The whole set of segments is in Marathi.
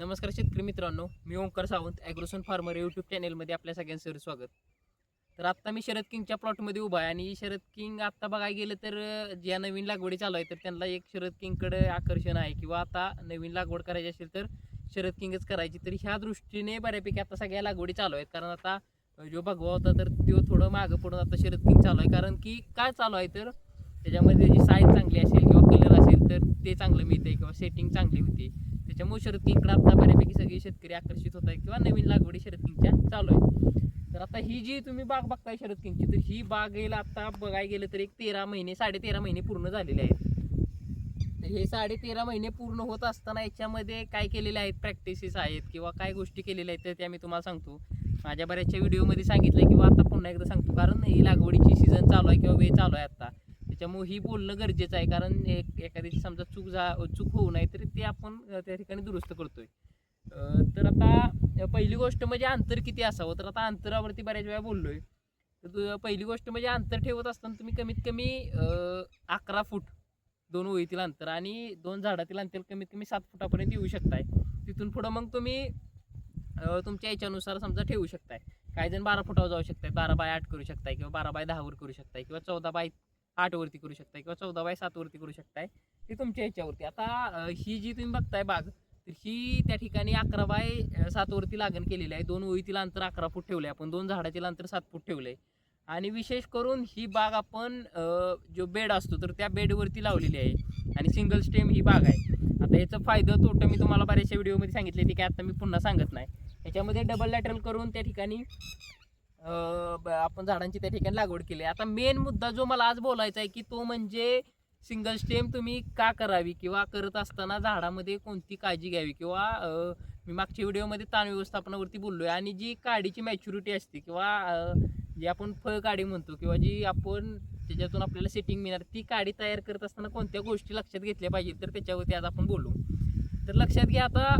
नमस्कार शेतकरी मित्रांनो मी ओंकार सावंत ॲग्रोसन फार्मर यूट्यूब चॅनेलमध्ये आपल्या सगळ्यांचं स्वागत. तर आत्ता मी शरद किंगच्या प्लॉटमध्ये उभा आहे आणि शरद किंग आत्ता बघायला गेलं तर ज्या नवीन लागवडी चालू आहे तर त्यांना एक शरद किंगकडे आकर्षण आहे किंवा आता नवीन लागवड करायची असेल तर शरद किंगच करायची. तर ह्या दृष्टीने बऱ्यापैकी आता सगळ्या लागवडी चालू आहेत. कारण आता जो भगवा होता तर तो थोडं मागं पडून आता शरद किंग चालू आहे. कारण की काय चालू आहे तर त्याच्यामध्ये जी साईज चांगली असेल किंवा कलर असेल तर ते चांगलं मिळते किंवा सेटिंग चांगली होती. त्याच्यामुळे शरद किंगकडे आता बऱ्यापैकी सगळे शेतकरी आकर्षित होत आहेत किंवा नवीन लागवडी शरद किंगच्या चालू आहे तर आता ही जी तुम्ही बाग बघताय शरद किंगची तर ही बाग गेला आता बघायला गेलं तर एक तेरा महिने साडेतेरा महिने पूर्ण झालेले आहेत. तर हे साडेतेरा महिने पूर्ण होत असताना याच्यामध्ये काय केलेले आहेत प्रॅक्टिसेस आहेत किंवा काय गोष्टी केलेल्या आहेत तर त्या मी तुम्हाला सांगतो. माझ्या बऱ्याचशा व्हिडिओमध्ये सांगितलं किंवा आता पुन्हा एकदा सांगतो कारण ही लागवडीची सीझन चालू आहे किंवा वेळ चालू आहे आता. त्याच्यामुळे ही बोलणं गरजेचं आहे. कारण एक एखाद्याची समजा चूक जा चूक होऊ नये तर ते आपण त्या ठिकाणी दुरुस्त करतोय. तर आता पहिली गोष्ट म्हणजे अंतर किती असावं? तर आता अंतरावरती बऱ्याच वेळा बोललोय. तर पहिली गोष्ट म्हणजे अंतर ठेवत असताना तुम्ही कमीत कमी अकरा फूट दोन ओळीतील अंतर आणि दोन झाडातील अंतर कमीत कमी सात फुटापर्यंत येऊ शकताय. तिथून पुढं मग तुम्ही तुमच्या याच्यानुसार समजा ठेवू शकताय. काही जण बारा फुटावर जाऊ शकताय बारा बाय आठ करू शकताय किंवा बारा बाय दहावर करू शकताय किंवा चौदा बाय आठ वरती करू शकताय किंवा चौदा बाय सात वरती करू शकताय ते तुमच्या ह्याच्यावरती आता ही जी तुम्ही बघताय बाग तर ही त्या ठिकाणी अकरा बाय सातवरती सात वरती लागण केलेली आहे. दोन ओळीतील अंतर अकरा फूट ठेवले आपण दोन झाडातील अंतर सात फूट ठेवले आणि विशेष करून ही बाग आपण जो बेड असतो तर त्या बेडवरती लावलेली आहे. आणि सिंगल स्टेम ही बाग आहे. आता याचं फायदा तोटं मी तुम्हाला बऱ्याचशा व्हिडिओमध्ये सांगितले ते काय आता मी पुन्हा सांगत नाही. याच्यामध्ये डबल लॅटरल करून त्या ठिकाणी आपण झाडांची त्या ठिकाणी लागवड केली. आहे. आता मेन मुद्दा जो मला आज बोलायचा आहे की तो म्हणजे सिंगल स्टेम तुम्ही का करावी किंवा करत असताना झाडामध्ये कोणती काळजी घ्यावी? किंवा मी मागच्या व्हिडिओमध्ये ताण व्यवस्थापनावरती बोललो आहे आणि जी काडीची मॅच्युरिटी असते किंवा जी आपण फळ काडी म्हणतो किंवा जी आपण त्याच्यातून आपल्याला सेटिंग मिळणार ती काडी तयार करत असताना कोणत्या गोष्टी लक्षात घेतल्या पाहिजे तर त्याच्यावरती आज आपण बोलू. तर लक्षात घ्या आता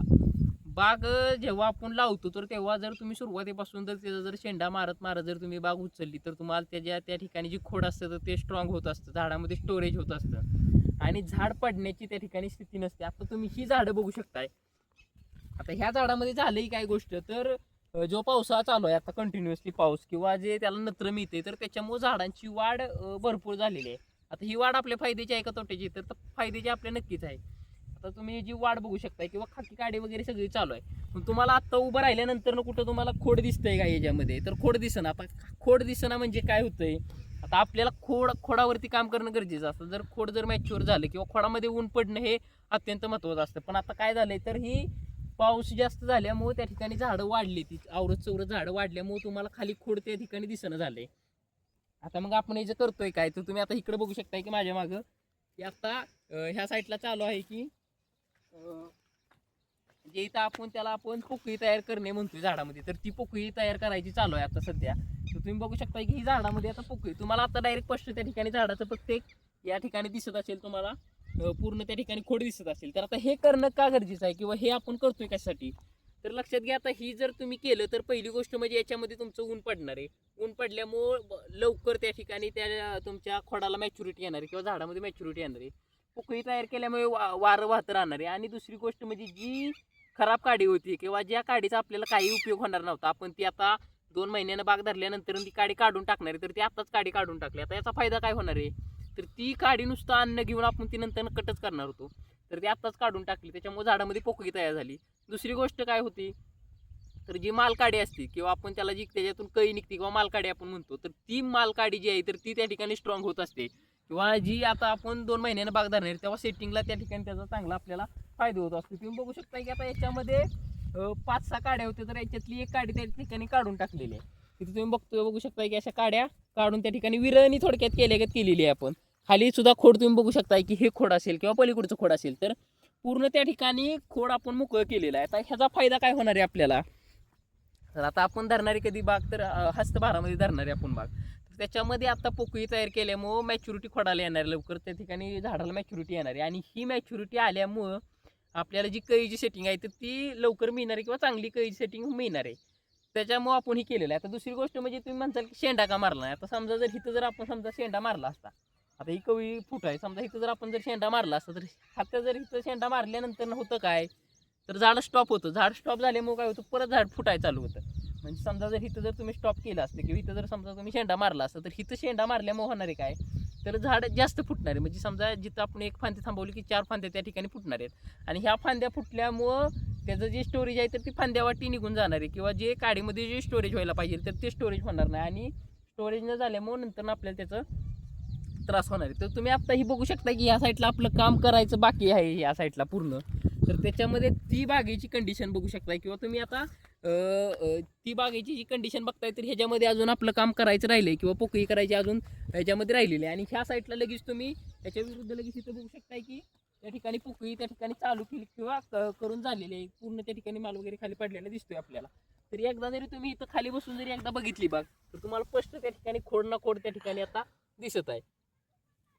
बाग जेव्हा आपण लावतो तर तेव्हा जर तुम्ही सुरुवातीपासून जर त्याचा जर शेंडा मारत मारत जर तुम्ही बाग उचलली तर तुम्हाला त्याच्या त्या ठिकाणी जी खोड असतं तर ते स्ट्रॉंग होत असतं. झाडामध्ये स्टोरेज होत असतं. आणि झाड पडण्याची त्या ठिकाणी स्थिती नसते. आता तुम्ही ही झाडं बघू शकताय. आता ह्या झाडामध्ये झालंही काय गोष्ट? तर जो पावसाळा चालू आहे आता कंटिन्युअसली पाऊस किंवा जे त्याला नत्र मिळते तर त्याच्यामुळे झाडांची वाढ भरपूर झालेली आहे. आता ही वाढ आपल्या फायद्याची आहे का तोट्याची? तर फायद्याची आपल्या नक्कीच आहे. आता तुम्ही जी वाढ बघू शकताय किंवा खाकी काडी वगैरे सगळी चालू आहे. पण तुम्हाला आता उभं राहिल्यानंतर ना कुठं तुम्हाला खोड दिसतंय का याच्यामध्ये? तर खोड दिसणं आता खोड दिसणं म्हणजे काय होतंय? आता आपल्याला खोड खोडावरती काम करणं गरजेचं असतं. जर खोड जर मॅच्युअर झालं किंवा खोडामध्ये ऊन पडणं हे अत्यंत महत्त्वाचं असतं. पण आता काय झालंय? तर ही पाऊस जास्त झाल्यामुळे त्या ठिकाणी झाडं वाढली ती. आवरत चौरत झाडं वाढल्यामुळे तुम्हाला खाली खोड त्या ठिकाणी दिसणं झालंय. आता मग आपण हे जे करतोय काय? तर तुम्ही आता इकडे बघू शकताय की माझ्या मागं. की आता ह्या साईडला चालू आहे की जे इथं आपण त्याला आपण पोकळी तयार करणे म्हणतोय झाडामध्ये. तर ती पोकळी तयार करायची चालू आहे आता सध्या. तर तुम्ही बघू शकता की ही झाडामध्ये आता पोकळी. तुम्हाला आता डायरेक्ट स्पष्ट त्या ठिकाणी झाडाचं प्रत्येक या ठिकाणी दिसत असेल तुम्हाला. पूर्ण त्या ठिकाणी खोड दिसत असेल. तर आता हे करणं का गरजेचं आहे किंवा हे आपण करतोय कशासाठी? तर लक्षात घ्या आता ही जर तुम्ही केलं तर पहिली गोष्ट म्हणजे याच्यामध्ये तुमचं ऊन पडणार आहे. ऊन पडल्यामुळं लवकर त्या ठिकाणी त्या तुमच्या खोडाला मॅच्युरिटी येणार आहे किंवा झाडामध्ये मॅच्युरिटी येणार आहे. पोकळी तयार केल्यामुळे वा वारं वाहत राहणार आहे. आणि दुसरी गोष्ट म्हणजे जी खराब काडी होती किंवा ज्या काडीचा आपल्याला काही उपयोग होणार नव्हता आपण ती आता दोन महिन्यानं बाग धरल्यानंतर ती काडी काढून टाकणार आहे तर ती आताच काडी काढून टाकली. आता याचा फायदा काय होणार आहे? तर ती काडी नुसतं अन्न घेऊन आपण ती नंतर कटच करणार होतो. तर ती आत्ताच काढून टाकली त्याच्यामुळे झाडामध्ये पोकळी तयार झाली. दुसरी गोष्ट काय होती? तर जी मालकाडी असते किंवा आपण त्याला जी त्याच्यातून कळी निघते किंवा मालकाडी आपण म्हणतो तर ती मालकाडी जी आहे तर ती त्या ठिकाणी स्ट्रॉंग होत असते. किंवा जी आता आपण दोन महिन्यानं बाग धरणार आहे, तेव्हा सेटिंगला त्या ठिकाणी त्याचा चांगला आपल्याला फायदा होत असतो. तुम्ही बघू शकता की आता याच्यामध्ये पाच सहा काड्या होत्या तर याच्यातली एक काडी त्या ठिकाणी काढून टाकलेली आहे. तिथे तुम्ही बघतो बघू शकता की अशा काड्या काढून त्या ठिकाणी विरळणी थोडक्यात केल्यागत केलेली आहे आपण. खाली सुद्धा खोड तुम्ही बघू शकता की हे खोड असेल किंवा पलीकडचं खोड असेल तर पूर्ण त्या ठिकाणी खोड आपण मोकळं केलेलं आहे. आता ह्याचा फायदा काय होणार आहे आपल्याला? तर आता आपण धरणारी कधी बाग तर हस्तभारामध्ये धरणारी आपण बाग. त्याच्यामध्ये आता पोकळी तयार केल्यामुळं मॅच्युरिटी खोडाला येणार आहे लवकर. त्या ठिकाणी झाडाला मॅच्युरिटी येणार आहे. आणि ही मॅच्युरिटी आल्यामुळं आपल्याला जी कळीची सेटिंग आहे तर ती लवकर मिळणार आहे किंवा चांगली कळीची सेटिंग मिळणार आहे. त्याच्यामुळं आपण ही केलेलं आहे. आता दुसरी गोष्ट म्हणजे तुम्ही म्हणताल की शेंडा का मारला नाही? आता समजा जर इथं जर आपण समजा शेंडा मारला असता आता ही कवी फुट आहे. समजा इथं जर आपण जर शेंडा मारला असता तर हातात जर इथं शेंडा मारल्यानंतर होतं काय? तर झाड स्टॉप होतं. झाड स्टॉप झाल्यामुळे काय होतं? परत झाड फुटायला चालू होतं. म्हणजे समजा जर इथं जर तुम्ही स्टॉप केलं असतं किंवा इथं जर समजा तुम्ही शेंडा मारला असतं तर इथं शेंडा मारल्यामुळे होणार आहे काय? तर झाड जास्त फुटणार आहे म्हणजे समजा जिथं आपण एक फांदी थांबवली की चार फांद्या त्या ठिकाणी फुटणार आहेत. आणि ह्या फांद्या फुटल्यामुळं त्याचं जे स्टोरेज आहे तर ती फांद्या वाटी निघून जाणार आहे. किंवा जे काडीमध्ये जे स्टोरेज व्हायला पाहिजे तर ते स्टोरेज होणार नाही. आणि स्टोरेज न झाल्यामुळे नंतर आपल्याला त्याचं त्रास होणार आहे. तर तुम्ही आता ही बघू शकता की या साईडला आपलं काम करायचं बाकी आहे या साईडला पूर्ण. तर त्याच्यामध्ये ती बागेची कंडिशन बघू शकता किंवा तुम्ही आता ती बागेची जी कंडिशन बघताय तर ह्याच्यामध्ये अजून आपलं काम करायचं राहिलंय किंवा पोकळी करायची अजून ह्याच्यामध्ये राहिलेली आहे. आणि ह्या साईडला लगेच तुम्ही त्याच्या विरुद्ध लगेच इथं बघू शकताय की त्या ठिकाणी पोकळी त्या ठिकाणी चालू केली किंवा करून झालेली आहे. पूर्ण त्या ठिकाणी माल वगैरे खाली पडलेला दिसतोय आपल्याला. तरी एकदा जरी तुम्ही इथं खाली बसून जरी एकदा बघितली बाग तर तुम्हाला स्पष्ट त्या ठिकाणी खोड ना खोड त्या ठिकाणी आता दिसत आहे.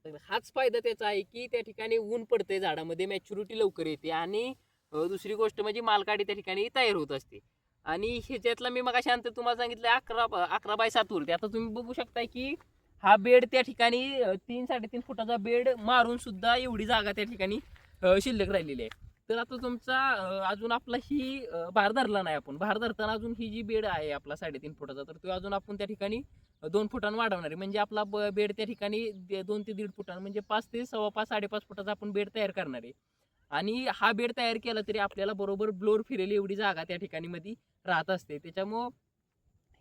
तर हाच फायदा त्याचा आहे की त्या ठिकाणी ऊन पडते झाडामध्ये मॅच्युरिटी लवकर येते आणि दुसरी गोष्ट म्हणजे मालकाडी त्या ठिकाणी तयार होत असते. आणि ह्याच्यातला मी मग शांत तुम्हाला सांगितलं अकरा अकरा बाय सात वरती आता तुम्ही बघू शकताय की हा बेड त्या ठिकाणी तीन साडेतीन फुटाचा बेड मारून सुद्धा एवढी जागा त्या ठिकाणी शिल्लक राहिलेली आहे. तर आता तुमचा अजून आपला ही भार धरला नाही आपण. भार धरताना अजून ही जी बेड आहे आपला साडेतीन फुटाचा तर तो अजून आपण त्या ठिकाणी दोन फुटांना वाढवणार आहे. म्हणजे आपला बेड त्या ठिकाणी दोन ते दीड फुटांना म्हणजे पाच ते सव्वा पाच साडेपाच फुटाचा आपण बेड तयार करणार आहे. आणि हा बेड तयार केला तरी आपल्याला बरोबर ब्लोअर फिरेल एवढी जागा त्या ठिकाणी मध्ये राहत असते. त्याच्यामुळं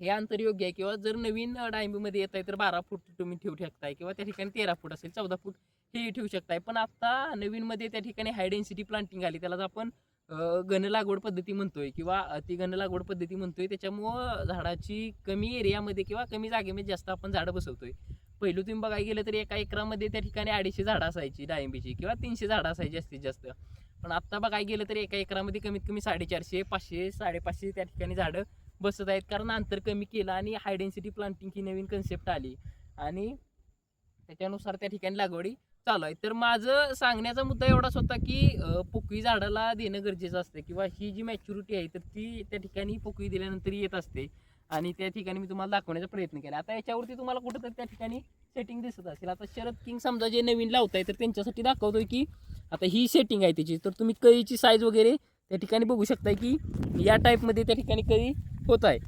हे अंतर योग्य आहे. किंवा जर नवीन डाळिंबीमध्ये येत आहे तर बारा फूट तुम्ही ठेवू शकताय किंवा त्या ठिकाणी तेरा फूट असेल चौदा फूट हे ठेवू शकताय. पण आता नवीनमध्ये त्या ठिकाणी हाय डेन्सिटी प्लांटिंग आली. त्याला आपण अं, घन लागवड पद्धती म्हणतोय किंवा ती घन लागवड पद्धती म्हणतोय. त्याच्यामुळं झाडाची कमी एरियामध्ये किंवा कमी जागेमध्ये जास्त आपण झाडं बसवतोय. पहिलं तुम्ही बघायला गेलं तर एका एकरामध्ये त्या ठिकाणी अडीचशे झाडं असायची डाळिंबीची किंवा तीनशे झाडं असायची जास्तीत जास्त. पण आत्ता बघायला गेलं तर एका एकरामध्ये कमीत कमी साडेचारशे पाचशे साडेपाचशे त्या ठिकाणी झाडं बसत आहेत. कारण अंतर कमी केलं आणि हाय डेन्सिटी प्लांटिंग ही नवीन कन्सेप्ट आली. आणि त्याच्यानुसार त्या ठिकाणी लागवडी चालू आहे. तर माझं सांगण्याचा मुद्दा एवढाच होता की पोकळी झाडाला देणं गरजेचं असतं किंवा ही जी मॅच्युरिटी आहे तर ती त्या ठिकाणी पोकळी दिल्यानंतर येत असते. आणि त्या ठिकाणी मी तुम्हाला दाखवण्याचा प्रयत्न केला. आता याच्यावरती तुम्हाला कुठंतरी त्या ठिकाणी सेटिंग दिसत असेल. आता शरद किंग समजा जे नवीन लावताय तर त्यांच्यासाठी दाखवतोय की आता ही सेटिंग आहे त्याची. तर तुम्ही कळीची साईज वगैरे त्या ठिकाणी बघू शकताय की या टाईपमध्ये त्या ठिकाणी कळी होत आहे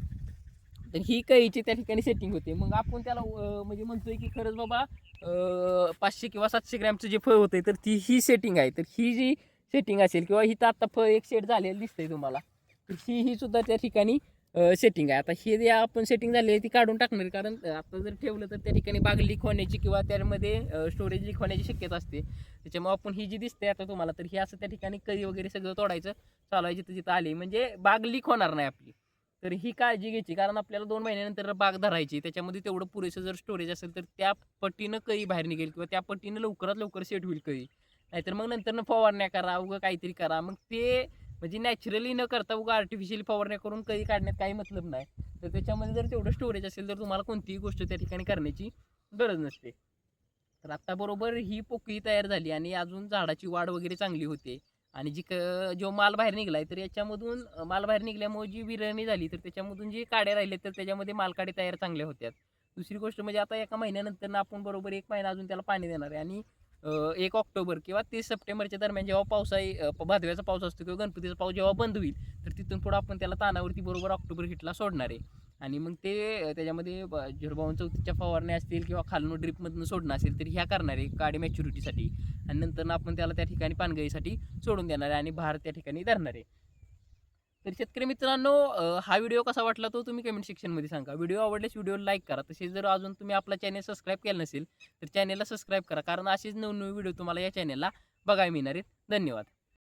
तर ही कळीची त्या ठिकाणी सेटिंग होते. मग आपण त्याला म्हणजे म्हणतोय की खरंच बाबा पाचशे किंवा सातशे ग्रॅमचं जे फळ होतं तर ती ही सेटिंग आहे. तर ही जी सेटिंग असेल किंवा ही तर आत्ता फळ एक सेट झालेलं दिसतंय तुम्हाला तर ही ही सुद्धा त्या ठिकाणी सेटिंग आहे. आता हे जे आपण सेटिंग झाली आहे ती काढून टाकणार. कारण आता जर ठेवलं तर त्या ठिकाणी बाग लीक होण्याची किंवा त्यामध्ये स्टोरेज लीक होण्याची शक्यता असते. त्याच्यामुळे आपण ही जी दिसते आता तुम्हाला तर ही असं त्या ठिकाणी कधी वगैरे सगळं तोडायचं. चालवायची आहे जिथं जिथं आली म्हणजे बाग लीक होणार नाही आपली. तर ही काळजी घ्यायची. कारण आपल्याला दोन महिन्यानंतर बाग धरायची त्याच्यामध्ये तेवढं पुरेसं जर स्टोरेज असेल तर त्या पट्टीनं कळी बाहेर निघेल किंवा त्या पट्टीनं लवकरात लवकर सेट होईल कळी नाहीतर मग नंतर फवारण्या करा उगं काहीतरी करा. मग ते म्हणजे नॅचरली न करता उगा आर्टिफिशियल फवारण्या करून कधी काढण्यात काही मतलब नाही. तर त्याच्यामध्ये जर तेवढं स्टोरेज असेल तर तुम्हाला कोणतीही गोष्ट त्या ठिकाणी करण्याची गरज नसते. तर आत्ताबरोबर बरोबर ही पोकळी तयार झाली आणि अजून झाडाची वाढ वगैरे चांगली होते. आणि जी क जो माल बाहेर निघलाय तर याच्यामधून माल बाहेर निघल्यामुळे जी विरणी झाली तर त्याच्यामधून जे काड्या राहिले तर त्याच्यामध्ये मालकाडे तयार चांगल्या होत्या दुसरी गोष्ट म्हणजे आता एका महिन्यानंतर आपण बरोबर एक महिना अजून त्याला पाणी देणार आहे. आणि एक ऑक्टोबर किंवा तीस सप्टेंबरच्या दरम्यान जेव्हा पावसाळी भादव्याचा पाऊस असतो किंवा गणपतीचा पाऊस जेव्हा बंद होईल तर तिथून पुढं आपण त्याला तानावरती बरोबर ऑक्टोबर हिटला सोडणार आहे. आणि मग ते त्याच्यामध्ये झुरबावन चौथीच्या फवारण्या असतील किंवा खालून ड्रिपमधून सोडणं असेल तर ह्या करणार आहे काडी मॅच्युरिटीसाठी आणि नंतर आपण त्याला त्या ठिकाणी पानगळीसाठी सोडून देणार आहे आणि भार त्या ठिकाणी धरणार आहे. तर शेतकरी मित्रांनो हा व्हिडिओ कसा वाटला तो तुम्ही कमेंट सेक्शनमध्ये सांगा. व्हिडिओ आवडल्यास व्हिडिओ लाईक करा. तसेच जर अजून तुम्ही आपला चॅनल सबस्क्राईब केला नसेल तर चॅनलला सबस्क्राईब करा. कारण असेच नवनवीन व्हिडिओ तुम्हाला या चॅनलला बघायला मिळणार आहेत. धन्यवाद.